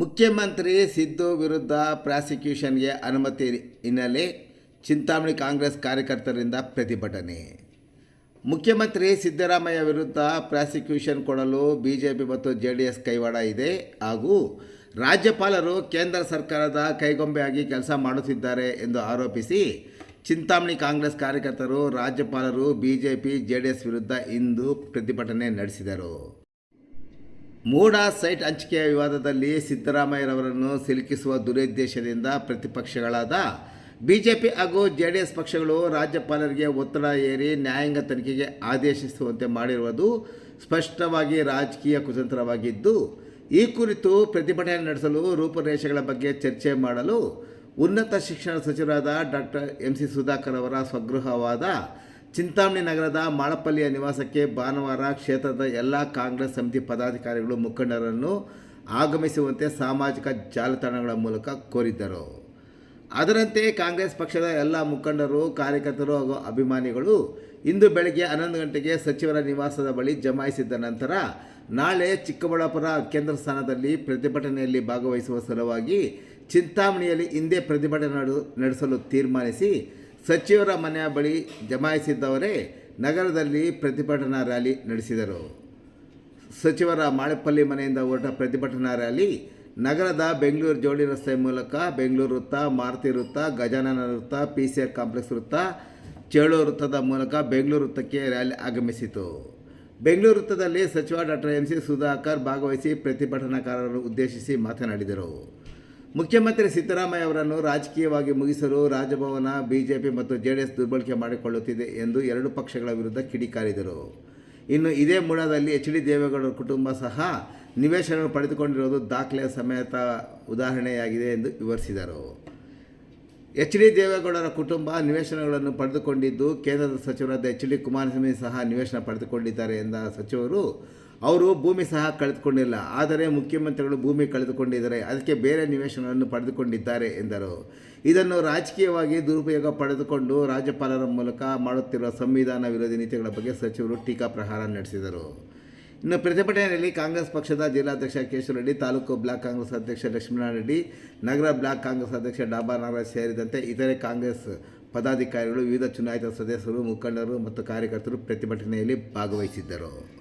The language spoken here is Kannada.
ಮುಖ್ಯಮಂತ್ರಿ ಸಿದ್ದು ವಿರುದ್ಧ ಪ್ರಾಸಿಕ್ಯೂಷನ್ಗೆ ಅನುಮತಿ ಹಿನ್ನೆಲೆ ಚಿಂತಾಮಣಿ ಕಾಂಗ್ರೆಸ್ ಕಾರ್ಯಕರ್ತರಿಂದ ಪ್ರತಿಭಟನೆ. ಮುಖ್ಯಮಂತ್ರಿ ಸಿದ್ದರಾಮಯ್ಯ ವಿರುದ್ಧ ಪ್ರಾಸಿಕ್ಯೂಷನ್ ಕೊಡಲು ಬಿಜೆಪಿ ಮತ್ತು ಜೆ ಡಿ ಎಸ್ ಕೈವಾಡ ಇದೆ. ಹಾಗೂ ರಾಜ್ಯಪಾಲರು ಕೇಂದ್ರ ಸರ್ಕಾರದ ಕೈಗೊಂಬೆಯಾಗಿ ಕೆಲಸ ಮಾಡುತ್ತಿದ್ದಾರೆ ಎಂದು ಆರೋಪಿಸಿ ಚಿಂತಾಮಣಿ ಕಾಂಗ್ರೆಸ್ ಕಾರ್ಯಕರ್ತರು, ರಾಜ್ಯಪಾಲರು, ಬಿಜೆಪಿ ಜೆ ಡಿ ಎಸ್ ವಿರುದ್ಧ ಇಂದು ಪ್ರತಿಭಟನೆ ನಡೆಸಿದರು. ಮೂಡ ಸೈಟ್ ಹಂಚಿಕೆಯ ವಿವಾದದಲ್ಲಿ ಸಿದ್ದರಾಮಯ್ಯರವರನ್ನು ಸಿಲುಕಿಸುವ ದುರುದ್ದೇಶದಿಂದ ಪ್ರತಿಪಕ್ಷಗಳಾದ ಬಿಜೆಪಿ ಹಾಗೂ ಜೆ ಡಿ ಎಸ್ ಪಕ್ಷಗಳು ರಾಜ್ಯಪಾಲರಿಗೆ ಒತ್ತಡ ಏರಿ ನ್ಯಾಯಾಂಗ ತನಿಖೆಗೆ ಆದೇಶಿಸುವಂತೆ ಮಾಡಿರುವುದು ಸ್ಪಷ್ಟವಾಗಿ ರಾಜಕೀಯ ಕುತಂತ್ರವಾಗಿದ್ದು, ಈ ಕುರಿತು ಪ್ರತಿಭಟನೆ ನಡೆಸಲು ರೂಪುರೇಷೆಗಳ ಬಗ್ಗೆ ಚರ್ಚೆ ಮಾಡಲು ಉನ್ನತ ಶಿಕ್ಷಣ ಸಚಿವರಾದ ಡಾಕ್ಟರ್ ಎಂ ಸಿ ಸುಧಾಕರ್ ಅವರ ಸ್ವಗೃಹವಾದ ಚಿಂತಾಮಣಿ ನಗರದ ಮಾಳಪಲ್ಲಿಯ ನಿವಾಸಕ್ಕೆ ಭಾನುವಾರ ಕ್ಷೇತ್ರದ ಎಲ್ಲ ಕಾಂಗ್ರೆಸ್ ಸಮಿತಿ ಪದಾಧಿಕಾರಿಗಳು ಮುಖಂಡರನ್ನು ಆಗಮಿಸುವಂತೆ ಸಾಮಾಜಿಕ ಜಾಲತಾಣಗಳ ಮೂಲಕ ಕೋರಿದ್ದರು. ಅದರಂತೆ ಕಾಂಗ್ರೆಸ್ ಪಕ್ಷದ ಎಲ್ಲ ಮುಖಂಡರು, ಕಾರ್ಯಕರ್ತರು ಹಾಗೂ ಅಭಿಮಾನಿಗಳು ಇಂದು ಬೆಳಗ್ಗೆ ಹನ್ನೊಂದು ಗಂಟೆಗೆ ಸಚಿವರ ನಿವಾಸದ ಬಳಿ ಜಮಾಯಿಸಿದ್ದ ನಂತರ ನಾಳೆ ಚಿಕ್ಕಬಳ್ಳಾಪುರ ಕೇಂದ್ರ ಸ್ಥಾನದಲ್ಲಿ ಪ್ರತಿಭಟನೆಯಲ್ಲಿ ಭಾಗವಹಿಸುವ ಸಲುವಾಗಿ ಚಿಂತಾಮಣಿಯಲ್ಲಿ ಹಿಂದೆ ಪ್ರತಿಭಟನೆ ನಡು- ನಡೆಸಲು ತೀರ್ಮಾನಿಸಿ ಸಚಿವರ ಮನೆಯ ಬಳಿ ಜಮಾಯಿಸಿದ್ದವರೇ ನಗರದಲ್ಲಿ ಪ್ರತಿಭಟನಾ ರ್ಯಾಲಿ ನಡೆಸಿದರು. ಸಚಿವರ ಮಾಳೆಪಲ್ಲಿ ಮನೆಯಿಂದ ಹೊರಟ ಪ್ರತಿಭಟನಾ ರ್ಯಾಲಿ ನಗರದ ಬೆಂಗಳೂರು ಜೋಡಿ ರಸ್ತೆ ಮೂಲಕ ಬೆಂಗಳೂರು ವೃತ್ತ, ಮಾರುತಿ ವೃತ್ತ, ಗಜಾನನ ವೃತ್ತ ಪಿ ಸಿ ಆರ್ ಕಾಂಪ್ಲೆಕ್ಸ್ ವೃತ್ತ, ಚೇಳೂರು ವೃತ್ತದ ಮೂಲಕ ಬೆಂಗಳೂರು ವೃತ್ತಕ್ಕೆ ರ್ಯಾಲಿ ಆಗಮಿಸಿತು. ಬೆಂಗಳೂರು ವೃತ್ತದಲ್ಲಿ ಸಚಿವ ಡಾಕ್ಟರ್ ಎಂ ಸಿ ಸುಧಾಕರ್ ಭಾಗವಹಿಸಿ ಪ್ರತಿಭಟನಾಕಾರರನ್ನು ಉದ್ದೇಶಿಸಿ ಮಾತನಾಡಿದರು. ಮುಖ್ಯಮಂತ್ರಿ ಸಿದ್ದರಾಮಯ್ಯ ಅವರನ್ನು ರಾಜಕೀಯವಾಗಿ ಮುಗಿಸಲು ರಾಜಭವನ, ಬಿಜೆಪಿ ಮತ್ತು ಜೆಡಿಎಸ್ ದುರ್ಬಳಕೆ ಮಾಡಿಕೊಳ್ಳುತ್ತಿದೆ ಎಂದು ಎರಡು ಪಕ್ಷಗಳ ವಿರುದ್ಧ ಕಿಡಿಕಾರಿದರು. ಇನ್ನು ಇದೇ ಮೂಲದಲ್ಲಿ ಎಚ್ ಡಿ ದೇವೇಗೌಡರ ಕುಟುಂಬ ಸಹ ನಿವೇಶನ ಪಡೆದುಕೊಂಡಿರುವುದು ದಾಖಲೆ ಸಮೇತ ಉದಾಹರಣೆಯಾಗಿದೆ ಎಂದು ವಿವರಿಸಿದರು. ಎಚ್ ಡಿ ದೇವೇಗೌಡರ ಕುಟುಂಬ ನಿವೇಶನಗಳನ್ನು ಪಡೆದುಕೊಂಡಿದ್ದು, ಕೇಂದ್ರದ ಸಚಿವರಾದ ಎಚ್ ಡಿ ಕುಮಾರಸ್ವಾಮಿ ಸಹ ನಿವೇಶನ ಪಡೆದುಕೊಂಡಿದ್ದಾರೆ ಎಂದ ಸಚಿವರು ಅವರು ಭೂಮಿ ಸಹ ಕಳೆದುಕೊಂಡಿಲ್ಲ. ಆದರೆ ಮುಖ್ಯಮಂತ್ರಿಗಳು ಭೂಮಿ ಕಳೆದುಕೊಂಡಿದ್ದಾರೆ. ಅದಕ್ಕೆ ಬೇರೆ ನಿವೇಶನವನ್ನು ಪಡೆದುಕೊಂಡಿದ್ದಾರೆ ಎಂದರು. ಇದನ್ನು ರಾಜಕೀಯವಾಗಿ ದುರುಪಯೋಗ ಪಡೆದುಕೊಂಡು ರಾಜ್ಯಪಾಲರ ಮೂಲಕ ಮಾಡುತ್ತಿರುವ ಸಂವಿಧಾನ ವಿರೋಧಿ ನೀತಿಗಳ ಬಗ್ಗೆ ಸಚಿವರು ಟೀಕಾ ಪ್ರಹಾರ ನಡೆಸಿದರು. ಇನ್ನು ಪ್ರತಿಭಟನೆಯಲ್ಲಿ ಕಾಂಗ್ರೆಸ್ ಪಕ್ಷದ ಜಿಲ್ಲಾಧ್ಯಕ್ಷ ಕೇಶವರೆಡ್ಡಿ, ತಾಲೂಕು ಬ್ಲಾಕ್ ಕಾಂಗ್ರೆಸ್ ಅಧ್ಯಕ್ಷ ಲಕ್ಷ್ಮೀನಾರಾಯಣ ರೆಡ್ಡಿ ನಗರ ಬ್ಲಾಕ್ ಕಾಂಗ್ರೆಸ್ ಅಧ್ಯಕ್ಷ ಡಾಬಾ ನಾಗರಾಜ್ ಸೇರಿದಂತೆ ಇತರೆ ಕಾಂಗ್ರೆಸ್ ಪದಾಧಿಕಾರಿಗಳು, ವಿವಿಧ ಚುನಾಯಿತ ಸದಸ್ಯರು, ಮುಖಂಡರು ಮತ್ತು ಕಾರ್ಯಕರ್ತರು ಪ್ರತಿಭಟನೆಯಲ್ಲಿ ಭಾಗವಹಿಸಿದ್ದರು.